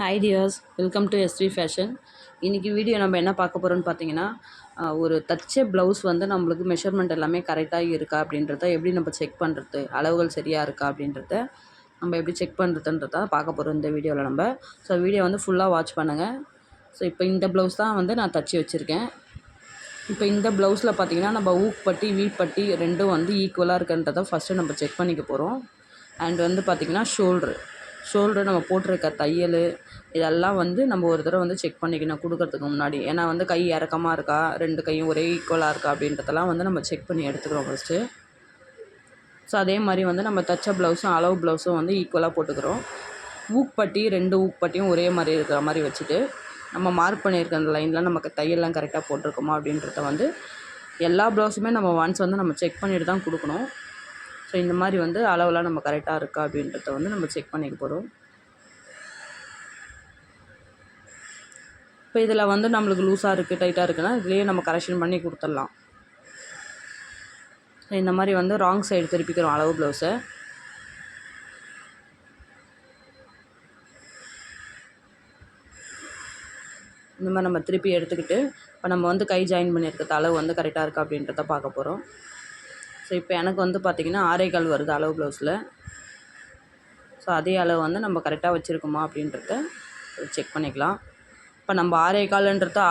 Hi dears welcome to SV fashion இன்றைக்கி video நம்ம என்ன பார்க்க போகிறோம்னு பார்த்தீங்கன்னா ஒரு தச்ச ப்ளவுஸ் வந்து நம்மளுக்கு மெஷர்மெண்ட் எல்லாமே கரெக்டாக இருக்கா அப்படின்றத எப்படி நம்ம செக் பண்ணுறது அளவுகள் சரியாக இருக்கா அப்படின்றத நம்ம எப்படி செக் பண்ணுறதுன்றத பார்க்க போகிறோம் இந்த வீடியோவில் நம்ம. ஸோ வீடியோ வந்து ஃபுல்லாக வாட்ச் பண்ணுங்கள் ஸோ இப்போ இந்த ப்ளவுஸ் தான் வந்து நான் தச்சு வச்சுருக்கேன். இப்போ இந்த ப்ளவுஸில் பார்த்தீங்கன்னா நம்ம ஊக்பட்டி வீப்பட்டி ரெண்டும் வந்து ஈக்குவலாக இருக்குன்றதை ஃபஸ்ட்டு நம்ம செக் பண்ணிக்க போகிறோம் அண்ட் வந்து பார்த்திங்கன்னா ஷோல்ட்ரு ஷோல்டர் நம்ம போட்டிருக்க தையல் இதெல்லாம் வந்து நம்ம ஒரு தடவை வந்து செக் பண்ணிக்கணும் கொடுக்கறதுக்கு முன்னாடி. ஏன்னா வந்து கை இறக்கமாக இருக்கா ரெண்டு கையும் ஒரே ஈக்குவலாக இருக்கா அப்படின்றதெல்லாம் வந்து நம்ம செக் பண்ணி எடுத்துக்கிறோம் ஃபஸ்ட்டு ஸோ அதே மாதிரி வந்து நம்ம தச்ச ப்ளவுஸும் அளவு ப்ளவுஸும் வந்து ஈக்குவலாக போட்டுக்கிறோம். ஊக்பட்டி ரெண்டு ஊக்பட்டியும் ஒரே மாதிரி இருக்கிற மாதிரி வச்சுட்டு நம்ம மார்க் பண்ணியிருக்க அந்த லைனில் நமக்கு தையல்லாம் கரெக்டாக போட்டிருக்கோமா அப்படின்றத வந்து எல்லா ப்ளவுஸுமே நம்ம ஒன்ஸ் வந்து நம்ம செக் பண்ணிட்டு தான் கொடுக்கணும். ஸோ இந்த மாதிரி வந்து அளவெலாம் நம்ம கரெக்டாக இருக்கா அப்படின்றத வந்து நம்ம செக் பண்ணிக்க போகிறோம் இப்போ இதில் வந்து நம்மளுக்கு லூஸாக இருக்குது டைட்டாக இருக்குன்னா இதுலேயே நம்ம கரெக்ஷன் பண்ணி கொடுத்துடலாம். இந்த மாதிரி வந்து ராங் சைடு திருப்பிக்கிறோம் அளவு ப்ளவுஸை இந்த மாதிரி நம்ம திருப்பி எடுத்துக்கிட்டு இப்போ நம்ம வந்து கை ஜாயின் பண்ணியிருக்க அளவு வந்து கரெக்டாக இருக்கா அப்படின்றத பார்க்க போகிறோம் ஸோ இப்போ எனக்கு வந்து பார்த்திங்கன்னா ஆரேகால் வருது அளவு ப்ளவுஸில் ஸோ அதே அளவு வந்து நம்ம கரெக்டாக வச்சுருக்கோமா அப்படின்றத செக் பண்ணிக்கலாம். இப்போ நம்ம ஆறே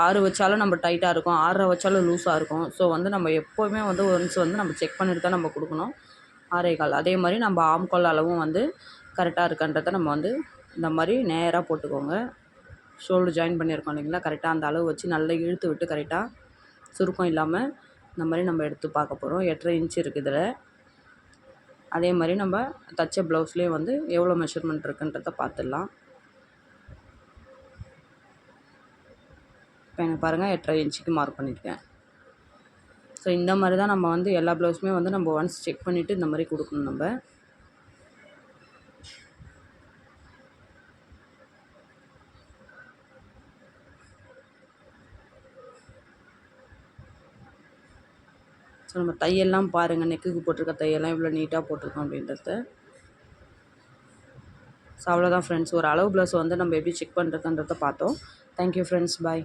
ஆறு வச்சாலும் நம்ம டைட்டாக இருக்கும் ஆறரை வச்சாலும் லூஸாக இருக்கும். ஸோ வந்து நம்ம எப்போவுமே வந்து ஒன்ஸ் வந்து நம்ம செக் பண்ணிட்டு தான் நம்ம கொடுக்கணும் ஆறே கால். அதே மாதிரி நம்ம ஆம்கால் அளவும் வந்து கரெக்டாக இருக்கான்றத நம்ம வந்து இந்த மாதிரி நேராக போட்டுக்கோங்க. ஷோல்டர் ஜாயின் பண்ணியிருக்கோம் இல்லைங்களா? கரெக்டாக அந்த அளவு வச்சு நல்லா இழுத்து விட்டு கரெக்டாக சுருக்கம் இல்லாமல் இந்த மாதிரி நம்ம எடுத்து பார்க்க போகிறோம் எட்டரை இன்ச் இருக்குது இதில். அதே மாதிரி நம்ம தச்ச ப்ளவுஸ்லேயே வந்து எவ்வளோ மெஷர்மெண்ட் இருக்குன்றத பார்த்துடலாம். இப்போ எனக்கு பாருங்கள் எட்டரை இன்ச்சுக்கு மார்க் பண்ணியிருக்கேன். ஸோ இந்த மாதிரி தான் நம்ம வந்து எல்லா ப்ளவுஸுமே வந்து நம்ம ஒன்ஸ் செக் பண்ணிவிட்டு இந்த மாதிரி கொடுக்கணும் நம்ம. ஸோ நம்ம தையெல்லாம் பாருங்கள் நெக்குக்கு போட்டிருக்க தையெல்லாம் இவ்வளோ நீட்டாக போட்டிருக்கோம் அப்படின்றத. ஸோ அவ்வளோதான் ஃப்ரெண்ட்ஸ் ஒரு அளவு ப்ளவுஸ் வந்து நம்ம எப்படி செக் பண்ணுறதுன்றத பார்த்தோம். Thank you friends bye